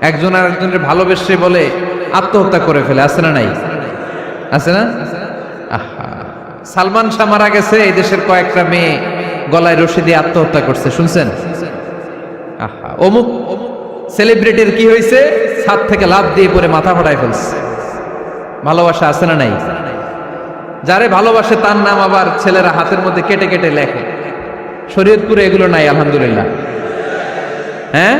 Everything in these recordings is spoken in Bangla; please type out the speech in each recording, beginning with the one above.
একজন আর একজনের ভালোবেসে বলে আত্মহত্যা করে ফেলে, আছে না নাই? আছে না? আহা। সালমান শাহ মারা গেছে, এই দেশের কয়েকটা মেয়ে গলায় রশি দিয়ে আত্মহত্যা করছে, শুনছেন? আহা। অমুক সেলিব্রিটির কি হয়েছে? ছাদ থেকে লাভ দিয়ে পরে মাথা ফাটায় ফেলছে। ভালোবাসা আছে না নাই? যারে ভালোবাসে তার নাম আবার ছেলেরা হাতের মধ্যে কেটে কেটে লেখে। শরীয়তপুরে এগুলো নাই, আলহামদুলিল্লাহ। হ্যাঁ?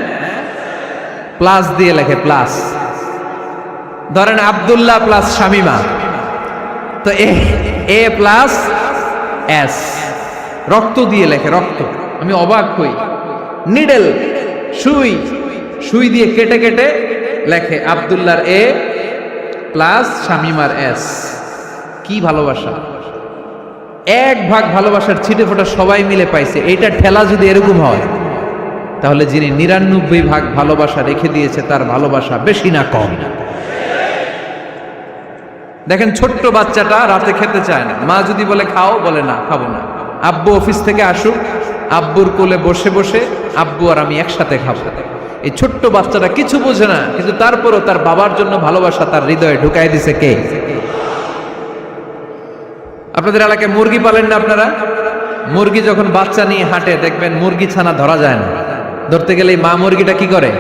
প্লাস দিয়ে লেখে প্লাস। ধরেন আব্দুল্লাহ প্লাস শামিমা। তো এ এ প্লাস এস। রক্ত দিয়ে লেখে, রক্ত। আমি অবাক হই। নিডেল, সুই। সুই দিয়ে কেটে কেটে লেখে আব্দুল্লাহর এ প্লাস শামিমার এস। কি ভালোবাসা। এক ভাগ ভালোবাসার ছিটে ফোটা সবাই মিলে পাইছে। এইটা ঠেলা যদি এরকম হয়। তাহলে যিনি নিরানব্বই ভাগ ভালোবাসা রেখে দিয়েছে, তার ভালোবাসা বেশি না কম। না দেখেন ছোট্ট বাচ্চাটা রাতে খেতে চায় না। মা যদি বলে, খাও, বলে, না, খাব না। আব্বু অফিস থেকে আসুক, আব্বুর কোলে বসে বসে আব্বু আর আমি একসাথে খাব। এই ছোট্ট বাচ্চাটা কিছু বোঝে না, কিন্তু তারপরও তার বাবার জন্য ভালোবাসা তার হৃদয়ে ঢুকাই দিছে কে? আপনাদের এলাকায় মুরগি পালেন না আপনারা? মুরগি যখন বাচ্চা নিয়ে হাঁটে, দেখবেন মুরগি ছানা ধরা যায় না। ধরতে গেলে মা মুরগিটা কি করে?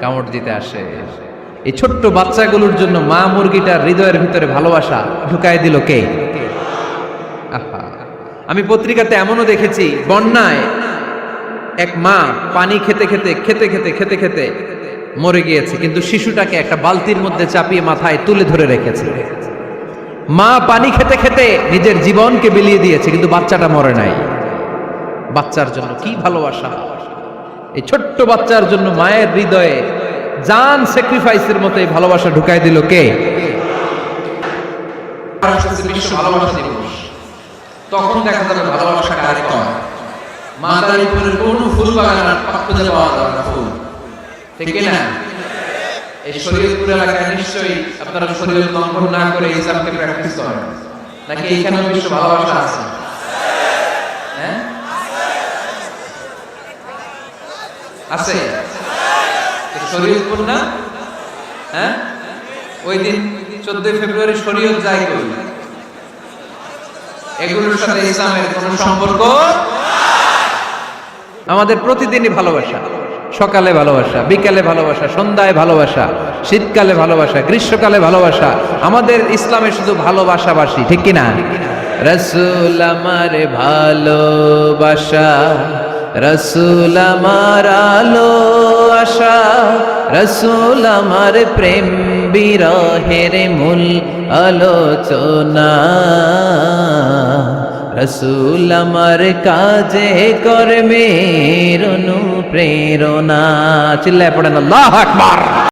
কামড় দিতে আসে। এই ছোট্ট বাচ্চাগুলোর জন্য মা মুরগিটার হৃদয়ের ভিতরে ভালোবাসা ঢুকাই দিল কে? আমি পত্রিকাতে এমনও দেখেছি, বন্যায় এক মা পানি খেতে খেতে খেতে খেতে খেতে খেতে মরে গিয়েছে, কিন্তু শিশুটাকে একটা বালতির মধ্যে চাপিয়ে মাথায় তুলে ধরে রেখেছে। মা পানি খেতে খেতে নিজের জীবনকে বিলিয়ে দিয়েছে, কিন্তু বাচ্চাটা মরে নাই। বাচ্চার জন্য কি ভালোবাসা। এই ছোট্ট বাচ্চার জন্য মায়ের হৃদয়ে জান স্যাক্রিফাইসের মতো এই ভালোবাসা ঢুকাই দিল কে? তখন দেখা যাবে ভালোবাসা কারে কম? মাদারীপুরের কোন ফুল বাগান আর পাওয়া যাবে না ফুল। ঠিক না? এই এলাকায় নিশ্চয়ই আপনারা শরীয়ত লঙ্ঘন না করে ইসলামকে প্র্যাকটিস করেন। নাকি এখানে বিশ্ব ভালোবাসা আছে? আছে? শরীয়তপুর না? হ্যাঁ? ওই দিন চোদ্দই ফেব্রুয়ারি শরীয়ত যায় কই এগুলোর সাথে ইসলামের সম্পর্ক আমাদের প্রতিদিনই ভালোবাসা। সকালে ভালোবাসা, বিকালে ভালোবাসা, সন্ধ্যায় ভালোবাসা, শীতকালে ভালোবাসা, গ্রীষ্মকালে ভালোবাসা, আমাদের ইসলামে শুধু ভালোবাসাবাসী, ঠিক কিনা? রসুল আমার ভালোবাসা। রসুল আমার আলো আশা, রসুল আমার প্রেম বিরহের মূল আলোচনা। রসুল আমার কাজে কর্মের অনুপ্রেরণা, চিল্লায় পড়েন, আল্লাহ আকবার।